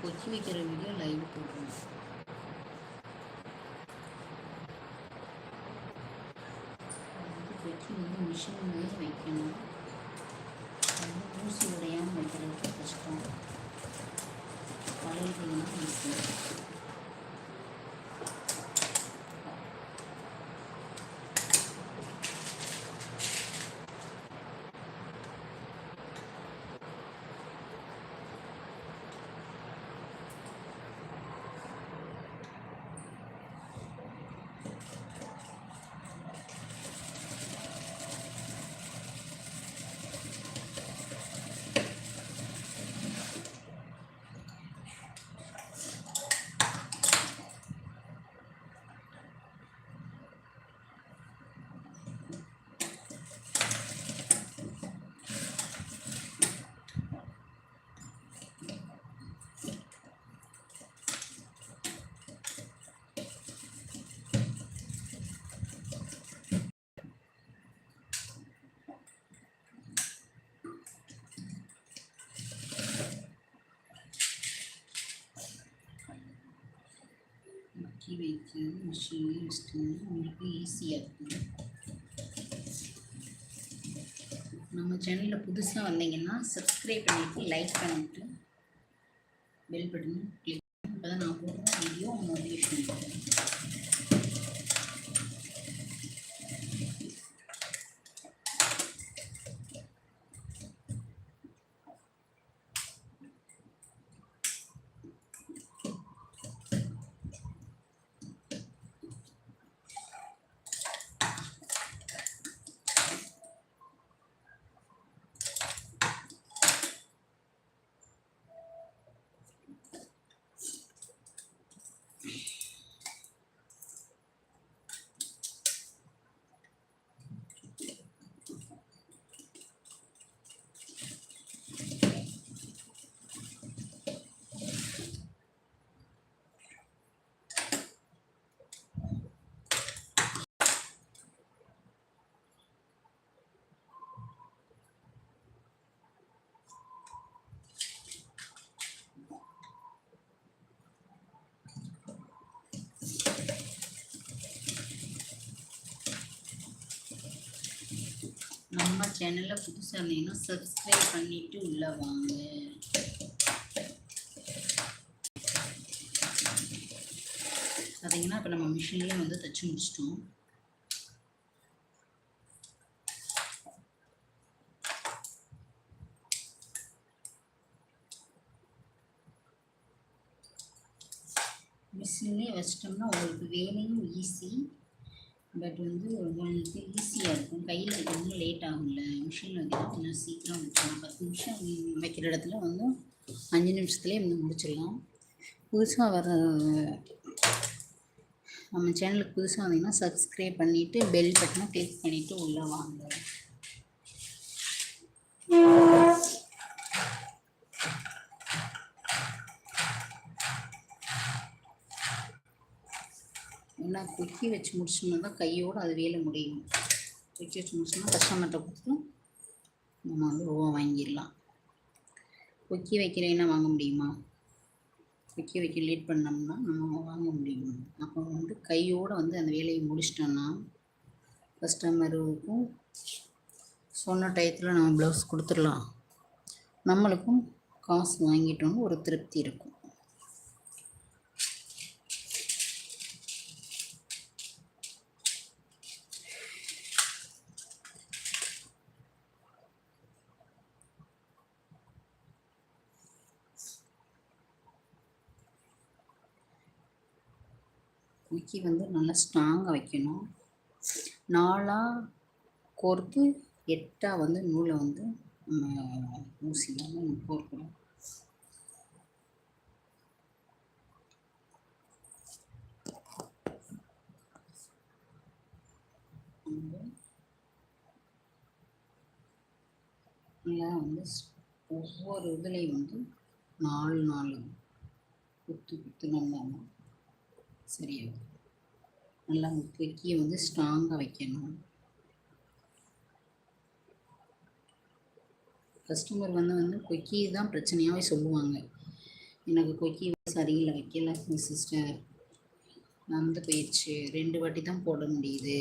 கொச்சி வைக்கிற video live போடுறோம் வந்து கொச்சி வந்து மிஷின்லேயே வைக்கணும். ஊசி உடையாமல் வைக்கிறதுக்கு கஷ்டம் பழகிட்டீங்கன்னா ஈஸி முக்கி வைத்து மிஷினில் வச்சிட்டிங்கன்னா உங்களுக்கு ஈஸியாக இருக்கும் நம்ம சேனலில் புதுசாக வந்தீங்கன்னா சப்ஸ்கிரைப் பண்ணிவிட்டு லைக் பண்ணிவிட்டு பெல் பட்டன் கிளிக் அப்போ தான் நான் போடுற வீடியோ நோட்டிஃபிகேஷன் வரும் நம்ம சேனலில் புதுசாக இருந்தீங்கன்னா சப்ஸ்கிரைப் பண்ணிவிட்டு உள்ளே வாங்க. பார்த்தீங்கன்னா இப்போ நம்ம மிஷின்லேயே வந்து தைச்சி முடிச்சிட்டோம். மிஷின்லேயே வச்சிட்டோம்னா உங்களுக்கு வேலையும் ஈஸி பட் வந்து உங்களுக்கு ஈஸியாக இருக்கும். கையில் வைக்கிறது லேட் ஆகும்ல. மிஷினில் வைக்கிறது சீக்கிரம் வச்சிடலாம் பத்து நிமிஷம் வைக்கிற இடத்துல வந்து அஞ்சு நிமிஷத்துலேயே வந்து முடிச்சிடலாம். புதுசாக வர நம்ம சேனலுக்கு புதுசாக வந்தீங்கன்னா சப்ஸ்கிரைப் பண்ணிவிட்டு பெல் பட்டனை கிளிக் பண்ணிவிட்டு உள்ளே வாங்க. ஏன்னா கொக்கி வச்சு முடிச்சோம்னா தான் கையோடு அது வேலை முடியும். கொக்கி வச்சு முடிச்சோம்னா கஸ்டமர்கிட்ட கொடுத்து நம்ம வந்து ரூபா வாங்கிடலாம். கொக்கி வைக்கிறேன்னா வாங்க முடியுமா? கொக்கி வைக்க லேட் பண்ணோம்னா நம்ம வாங்க முடியும்? அப்போ வந்து கையோடு வந்து அந்த வேலையை முடிச்சிட்டோன்னா கஸ்டமருக்கும் சொன்ன டயத்தில் நம்ம ப்ளவுஸ் கொடுத்துடலாம். நம்மளுக்கும் காசு வாங்கிட்டோன்னு ஒரு திருப்தி இருக்கும். குக்கி வந்து நல்லா ஸ்ட்ராங்காக வைக்கணும். நாலாக கோர்த்து எட்டாக வந்து நூலை வந்து நம்ம ஊசியில் வந்து கோர்க்கணும். நல்லா வந்து ஸ்- ஒவ்வொரு இதுலேயும் வந்து நாலு நாலு குத்து குத்து நல்லா சரி நல்லா கீயை வந்து ஸ்ட்ராங்காக வைக்கணும். கஸ்டமர் வந்து வந்து கொக்கி தான் பிரச்சனையாகவே சொல்லுவாங்க. எனக்கு கொக்கி சரியில்லை வைக்கல சிஸ்டர் நடந்து போயிடுச்சு. ரெண்டு வாட்டி தான் போட முடியுது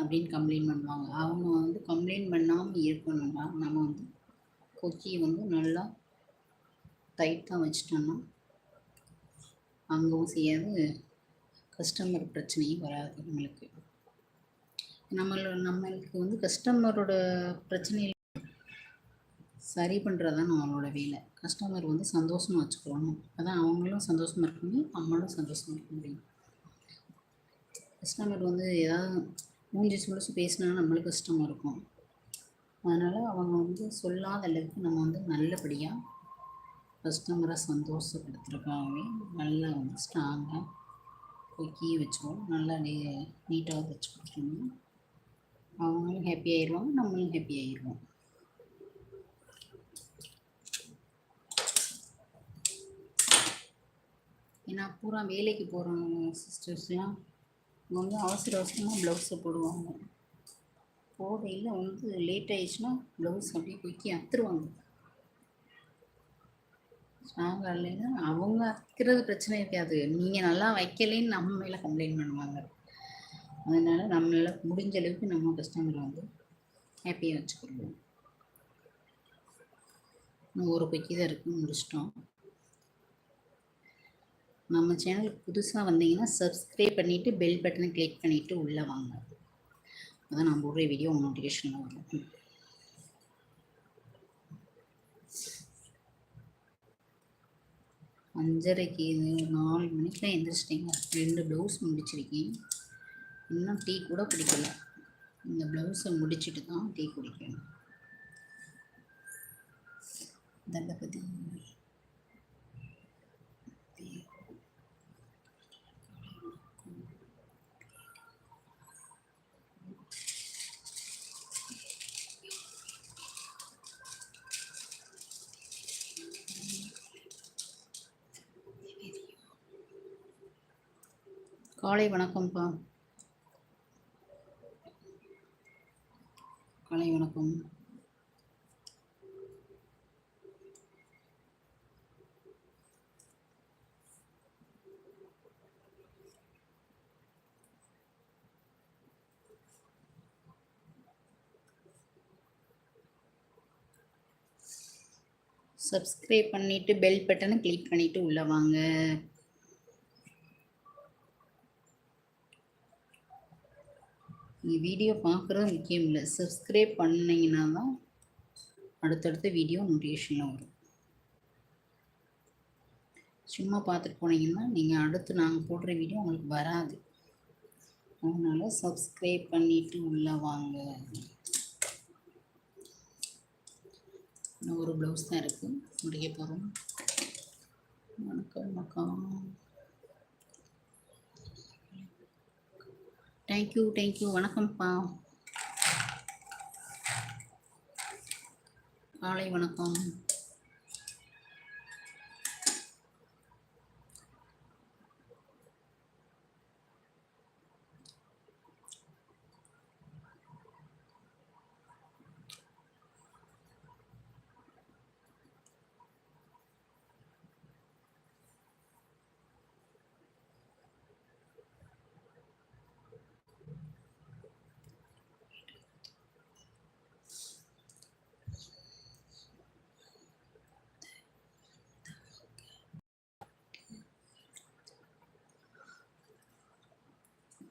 அப்படின்னு கம்ப்ளைண்ட் பண்ணுவாங்க. அவங்க வந்து கம்ப்ளைண்ட் பண்ணாமல் இருக்கணும்னா நம்ம வந்து கொக்கியை வந்து நல்லா டைட்டாக வச்சுட்டோம்னா வாங்கவும் செய்யாது. கஸ்டமர் பிரச்சனையும் வராது நம்மளுக்கு நம்மளோட நம்மளுக்கு வந்து கஸ்டமரோட பிரச்சனையை சரி பண்ணுறது தான் நம்மளோட வேலை. கஸ்டமர் வந்து சந்தோஷமாக வச்சுக்கணும். அதான் அவங்களும் சந்தோஷமாக இருக்க முடியும் நம்மளும் சந்தோஷமாக இருக்க முடியும். கஸ்டமர் வந்து ஏதாவது மூஞ்சி சுழிச்சு பேசினா நம்மளுக்கு கஷ்டமாக இருக்கும். அதனால் அவங்க வந்து சொல்லாத அளவுக்கு நம்ம வந்து நல்லபடியாக கஸ்டமரை சந்தோஷப்படுத்துறதுக்காகவே நல்லா வந்து ஸ்ட்ராங்காக கொக்கி வச்சோம் நல்லா நீ நீட்டாக வச்சு கொடுத்துருவோம். அவங்களும் ஹாப்பி ஆயிடுவாங்க நம்மளும் ஹாப்பி ஆயிடுவோம். ஏன்னா பூரா வேலைக்கு போகிறவங்க சிஸ்டர்ஸ்லாம் அவங்க வந்து அவசர அவசரமாக ப்ளவுஸை போடுவாங்க. போடையில் வந்து லேட் ஆயிடுச்சுன்னா ப்ளவுஸ் அப்படியே கொக்கி அத்துருவாங்க ஸ்ட்ராங் இல்லைன்னா அவங்க வைக்கிறது பிரச்சனை இருக்காது. நீங்கள் நல்லா வைக்கலைன்னு நம்ம மேலே கம்ப்ளைண்ட் பண்ணுவாங்க. அதனால் நம்மளால் முடிஞ்ச அளவுக்கு நம்ம கஸ்டமரை வந்து ஹாப்பியாக வச்சுக்கிடுவோம் ஒரு கொக்கி தான் இருக்குது முடிச்சிட்டோம். நம்ம சேனலுக்கு புதுசாக வந்தீங்கன்னா சப்ஸ்கிரைப் பண்ணிவிட்டு பெல் பட்டனை கிளிக் பண்ணிவிட்டு உள்ளே வாங்க. அதான் நான் போடுற வீடியோ நோட்டிஃபிகேஷனில் வரும். அஞ்சரைக்கு இது நாலு மணிக்கெலாம் எந்திரிச்சிட்டிங்க. ரெண்டு ப்ளவுஸ் முடிச்சிருக்கேன். இன்னும் டீ கூட குடிக்கல. இந்த ப்ளவுஸை முடிச்சுட்டு தான் டீ குடிக்கணும். தண்டபதி காலை வணக்கம்ப்பா காலை வணக்கம். சப்ஸ்கிரைப் பண்ணிட்டு பெல் பட்டனை கிளிக் பண்ணிட்டு உள்ள வாங்க. நீங்கள் வீடியோ பார்க்குறது முக்கியம் இல்லை. சப்ஸ்கிரைப் பண்ணிங்கன்னா தான் அடுத்தடுத்த வீடியோ நோட்டிஃபிகேஷனில் வரும். சும்மா பார்த்துட்டு போனீங்கன்னா நீங்கள் அடுத்து நாங்கள் போடுற வீடியோ உங்களுக்கு வராது. அதனால் சப்ஸ்கிரைப் பண்ணிவிட்டு உள்ளே வாங்க. இன்னும் ஒரு ப்ளவுஸ் தான் இருக்குது முடிக்க போகிறோம் வணக்கம் வணக்கம். தேங்க்யூ தேங்க்யூ வணக்கம்ப்பா. காலை வணக்கம்.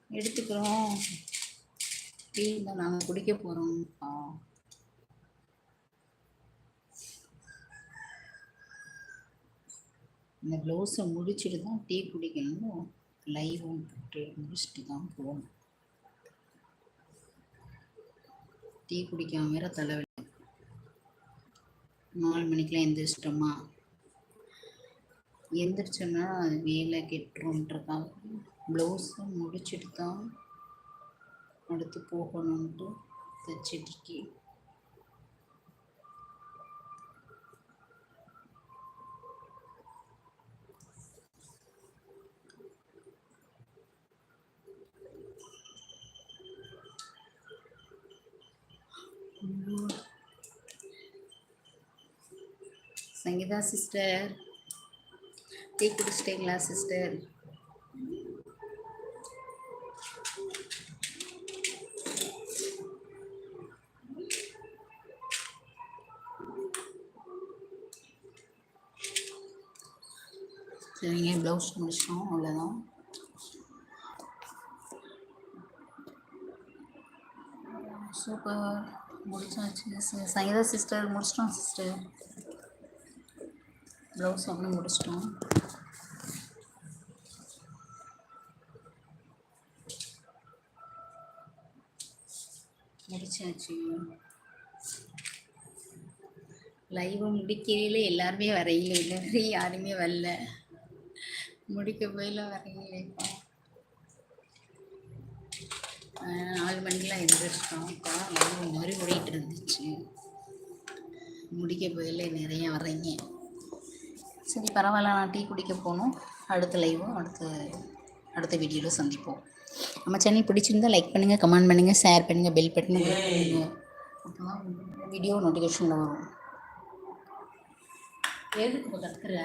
எடுத்துக்கிறோம். டீ தான் நாங்கள் குடிக்க போகிறோம்ப்பா இந்த ப்ளவுஸை முடிச்சுட்டு தான் டீ குடிக்கணும் லைவும் போட்டு முடிச்சுட்டு தான் போகணும். டீ குடிக்காம வேற தலைவலி. நாலு மணிக்கெலாம் எந்திரிச்சிட்டோமா? எந்திரிச்சோன்னா அது வேலை கெட்டுருன்றக்காக ப்ளவுஸை முடிச்சுட்டு தான் அடுத்து போகணுன்ட்டு தைச்சிட்ருக்கேன் சங்கீதா சிஸ்டர் டீ குடிச்சிட்டிங்களா சிஸ்டர் சரிங்க ப்ளவுஸ் முடிச்சிட்டோம் அவ்வளோதான் சூப்பர் முடிச்சாச்சு சங்கீதா சிஸ்டர் முடிச்சிட்டோம் சிஸ்டர் ப்ளவுஸ் ஒன்று முடிச்சிட்டோம். முடிச்சாச்சு. லைவ் முடிக்கையில எல்லாருமே வரையில. இல்லை யாருமே வரல. முடிக்க போயில வரையிலேப்பா நாலு மணிக்கெலாம் எந்திரிச்சிட்டோம் அப்பா லைவ் மாதிரி ஓடிட்டு இருந்துச்சு. முடிக்க போயில நிறைய வரீங்க சரி பரவாயில்ல. நான் டீ குடிக்க போகணும். அடுத்த லைவும் அடுத்த அடுத்த வீடியோவில் சந்திப்போம். நம்ம சேனல் பிடிச்சிருந்தா லைக் பண்ணுங்கள் கமெண்ட் பண்ணுங்கள் ஷேர் பண்ணுங்கள் பெல் பட்டனை பண்ணுங்கள் அப்போ தான் வீடியோ நோட்டிஃபிகேஷனில் வரும். எதுக்கு கற்றுக்குற